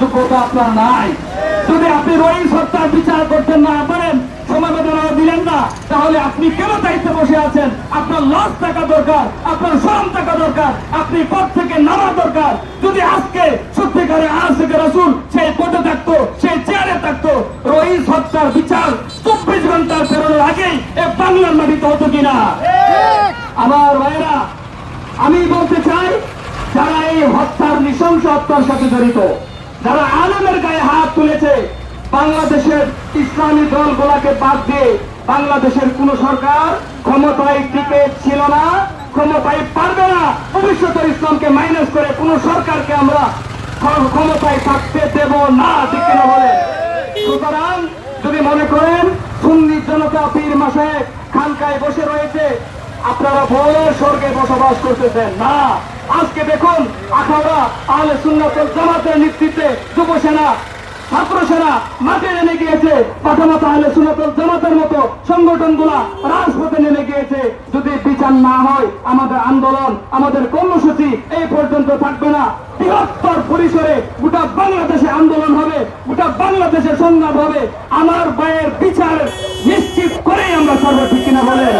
যোগ্যতা আপনার নাই। যদি আপনি রহিস হত্যার বিচার করতে না পারেন সমবেদনা দিলেন না, তাহলে আপনি কেন দায়িত্বে বসে আছেন? আপনার লস থাকা দরকার, আপনার শ্রম থাকা দরকার, আপনি পদ থেকে নামা দরকার। যদি আজকে সত্যিকারে আজ থেকে রসুল সেই পদে থাকতো, সেই চেয়ারে থাকতো রহিস হত্যার বিচার চব্বিশ ঘণ্টার ফেরানোর আগেই এ বাংলার মাটিতে হতো কিনা? আমার ভাইরা আমি বলতে চাই, যারা এই হত্যার নৃশংস হত্যার সাথে জড়িত যারা আলমের গায়ে হাত তুলেছে, বাংলাদেশের ইসলামী দলগুলাকে বাদ দিয়ে বাংলাদেশের কোন সরকার ক্ষমতায় টিকে ছিল না, ক্ষমতায় পারবে না। ভবিষ্যতে ইসলামকে মাইনাস করে কোন সরকারকে আমরা ক্ষমতায় থাকতে দেব না, ঠিক কিনা বলে সুতরাং যদি মনে করেন, সুন্নি জনতা পীর মাসে খানকায় বসে রয়েছে, আপনারা বড় স্বর্গে বসবাস করতেছেন। না আজকে দেখুন আখাউড়া আহলে সুন্নাতুল জামাতের নেতৃত্বে যুব সেনা ছাত্র সেনা মাঠে নেমে গিয়েছে। পাঠামাতা আহলে সুন্নাতুল জামাতের মতো সংগঠনগুলা রাজপথে নেমে গিয়েছে। যদি বিচার না হয়, আমাদের আন্দোলন, আমাদের কর্মসূচি এই পর্যন্ত থাকবে না। বৃহত্তর পরিসরে গোটা বাংলাদেশে আন্দোলন হবে, গোটা বাংলাদেশে সংগ্রাম হবে। আমার ভাইয়ের বিচার নিশ্চিত করেই আমরা সর্ব ঠিক কিনা বলেন?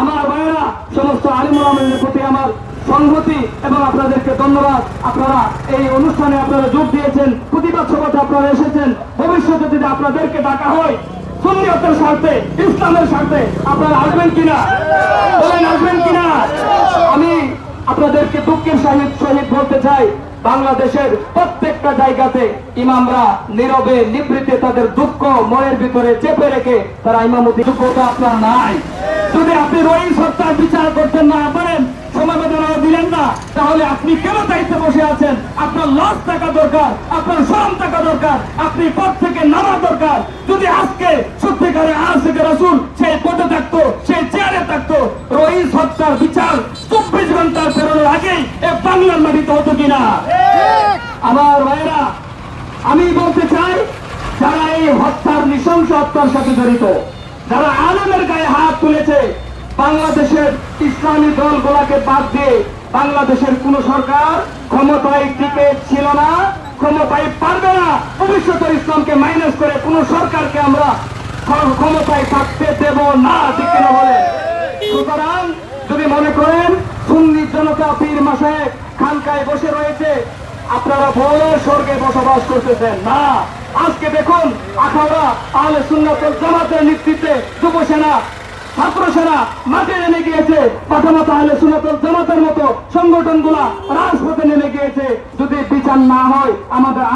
আমার ভাইয়েরা, সমস্ত আলিমুল আলমের প্রতি আমার সংহতি এবং আপনাদেরকে ধন্যবাদ। আপনারা এই অনুষ্ঠানে আপনারা যোগ দিয়েছেন, প্রতিবাদ সভাতে আপনারা এসেছেন। ভবিষ্যতে যদি আপনাদেরকে ডাকা হয়, সুন্নিয়তের স্বার্থে, ইসলামের স্বার্থে আপনারা আসবেন কিনা? বলেন, আসবেন কিনা? আমি আপনাদেরকে দুঃখের সহিত সহিত বলতে চাই, বাংলাদেশের প্রত্যেকটা জায়গাতে ইমামরা নীরবে নিবৃত্তে তাদের দুঃখ মনের ভিতরে চেপে রেখে তারা ইমামতি যোগ্যতা আপনার নাই। যদি আপনি রহিস হত্যার বিচার করতে না পারেন, সমবেদনা না তাহলে আপনি কেন দায়িত্বে বসে আছেন? আপনার লস থাকা দরকার, আপনার শ্রম থাকা দরকার, আপনি পদ থেকে নামা দরকার। যদি আজকে সত্যিকারে আজ থেকে রসুল সেই পদে থাকতো, সেই চেয়ারে থাকতো রহিস হত্যার বিচার চব্বিশ ঘণ্টার ফেরানোর আগেই এ বাংলার মাটিতে হতো কিনা? আমার ভাইরা আমি বলতে চাই, যারা এই হত্যার নৃশংস হত্যার সাথে জড়িত, যারা আলমের গায়ে হাত তুলেছে, বাংলাদেশের ইসলামী দলগুলাকে বাদ দিয়ে বাংলাদেশের কোন সরকার ক্ষমতায় টিকে ছিল না, ক্ষমতায় পারবে না। ভবিষ্যতে ইসলামকে মাইনাস করে কোন সরকারকে আমরা ক্ষমতায় থাকতে দেব না, ঠিক কিনা বলে সুতরাং যদি মনে করেন, সুন্নি জনতা পীর মাসে খানকায় বসে রয়েছে, আপনারা বড় স্বর্গে বসবাস করতেছেন। না, আজকে দেখুন, আখাউড়া আহলে সুন্নাতুল জামাতের নেতৃত্বে যুব সেনা ছাত্র সেনা মাঠে নেমে গিয়েছে। পাঠামাতা আহলে সুনাতল জামাতের মতো সংগঠনগুলা রাজপথে নেমে গিয়েছে। যদি বিচার না হয়, আমাদের